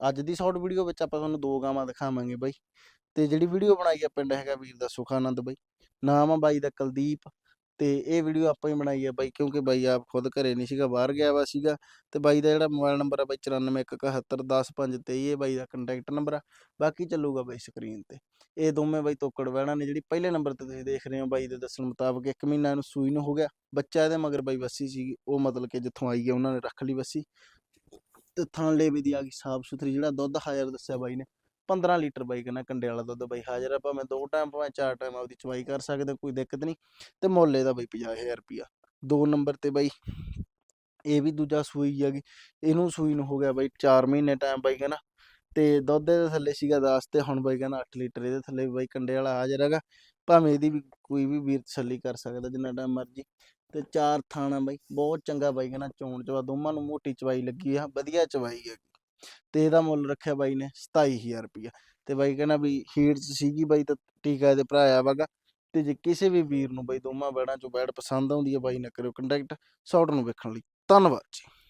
ਅੱਜ ਦੀ short video ਵਿੱਚ ਆਪਾਂ ਤੁਹਾਨੂੰ ਦੋ ਗਾਵਾਂ ਦਿਖਾਵਾਂਗੇ ਬਾਈ। ਤੇ ਜਿਹੜੀ ਵੀਡੀਓ ਬਣਾਈ ਆ ਪਿੰਡ ਹੈਗਾ ਵੀਰ ਦਾ ਸੁਖਾਨੰਦ ਬਾਈ। ਨਾਮ ਆ ਬਾਈ ਦਾ ਕੁਲਦੀਪ ਤੇ ਇਹ ਵੀਡੀਓ ਆਪਾਂ ਹੀ ਬਣਾਈ ਆ ਬਾਈ ਕਿਉਂਕਿ ਬਾਈ ਆਪ ਖੁਦ ਘਰੇ ਨਹੀਂ ਸੀਗਾ, ਬਾਹਰ ਗਿਆ ਵਾ ਸੀਗਾ ਤੇ ਬਾਈ ਦਾ ਜਿਹੜਾ ਮੋਬਾਈਲ ਨੰਬਰ ਆ ਬਾਈ 9417710523 ਇਹ ਬਾਈ ਦਾ ਕੰਟੈਕਟ ਨੰਬਰ ਆ। ਬਾਕੀ ਚੱਲੂਗਾ ਬਾਈ ਸਕਰੀਨ ਤੇ। ਇਹ ਦੋਵੇਂ ਬਾਈ ਤੋਕੜ ਵਹਿਣਾ ਨੇ ਜਿਹੜੀ ਪਹਿਲੇ ਨੰਬਰ ਤੇ ਤੁਸੀਂ ਦੇਖ ਰਹੇ ਹੋ ਬਾਈ ਦੇ ਦੱਸਣ ਮੁਤਾਬਕ 1 ਮਹੀਨਾ ਇਹਨੂੰ ਸੂਈ ਨੂੰ ਹੋ ਗਿਆ। ਬੱਚਾ ਇਹਦੇ ਮਗਰ ਬਾਈ ਵੱਸੀ ਸੀ ਉਹ ਮਤਲਬ ਕਿ ਜਿੱਥੋਂ ਆਈ ਹੈ ਉਹਨਾਂ ਨੇ ਰੱਖ ਲਈ ਵੱਸੀ। ਤੇ ਥਾਂ ਲੇਵੇ ਦੀ ਆ ਗਈ ਸਾਫ਼ ਸੁਥਰੀ, ਜਿਹੜਾ ਦੁੱਧ ਹਾਜ਼ਰ ਦੱਸਿਆ ਬਾਈ ਨੇ 15 ਲੀਟਰ ਬਾਈ ਕਹਿੰਦਾ ਕੰਡੇ ਵਾਲਾ ਦੁੱਧ ਬਾਈ, ਹਾਜ਼ਰ ਆ, ਭਾਵੇਂ ਦੋ ਟਾਈਮ, ਭਾਵੇਂ ਚਾਰ ਟਾਈਮ ਆਪਦੀ ਚਵਾਈ ਕਰ ਸਕਦੇ, ਕੋਈ ਦਿੱਕਤ ਨਹੀਂ ਤੇ ਮੁੱਲ ਇਹਦਾ ਬਾਈ 50000 ਰੁਪਿਆ ਦੋ ਨੰਬਰ ਤੇ ਬਾਈ, ਇਹ ਵੀ ਦੂਜਾ ਸੂਈ ਹੈਗੀ ਇਹਨੂੰ ਸੂਈ ਨੂੰ ਹੋ ਗਿਆ ਬਾਈ 4 ਮਹੀਨੇ ਟਾਈਮ ਬਾਈ ਕਹਿੰਦਾ ਤੇ ਦੁੱਧ ਦੇ ਥੱਲੇ ਸੀਗਾ 10 ਤੇ ਹੁਣ ਬਾਈ ਕਹਿੰਦਾ 8 ਲੀਟਰ ਇਹਦੇ ਥੱਲੇ ਬਾਈ ਕੰਡੇ ਵਾਲਾ ਹਾਜ਼ਰ ਹੈਗਾ ਭਾਵੇਂ ਇਹਦੀ ਵੀ ਕੋਈ ਵੀ ਵੀਰ ਤਸੱਲੀ ਕਰ ਸਕਦਾ ਜਿੰਨਾ ਟਾਈਮ ਮਰਜ਼ੀ। ਤੇ ਚਾਰ ਥਾਣਾ ਬਾਈ, ਬਹੁਤ ਚੰਗਾ ਬਾਈ ਕਹਿੰਦਾ ਚੋਣ ਚਵਾ, ਦੋਵਾਂ ਨੂੰ ਮੋਟੀ ਚਵਾਈ ਲੱਗੀ ਆ, ਵਧੀਆ ਚਵਾਈ ਹੈ ਤੇ ਇਹਦਾ ਮੁੱਲ ਰੱਖਿਆ ਬਾਈ ਨੇ 27000 ਰੁਪਇਆ। ਤੇ ਬਾਈ ਕਹਿੰਦਾ ਵੀ ਹੀਟ ਚ ਸੀਗੀ ਬਾਈ ਤਾਂ ਟੀਕਾ ਇਹਦੇ ਭਰਾ ਆ ਵਗਾ। ਤੇ ਜੇ ਕਿਸੇ ਵੀ ਵੀਰ ਨੂੰ ਬਾਈ ਦੋਵਾਂ ਬੈੜਾਂ ਚੋਂ ਬੈੜ ਪਸੰਦ ਆਉਂਦੀ ਹੈ ਬਾਈ, ਨਾ ਕਰਿਓ ਕੰਟੈਕਟ ਸ਼ਾਰਟ ਨੂੰ ਵੇਖਣ ਲਈ। ਧੰਨਵਾਦ ਜੀ।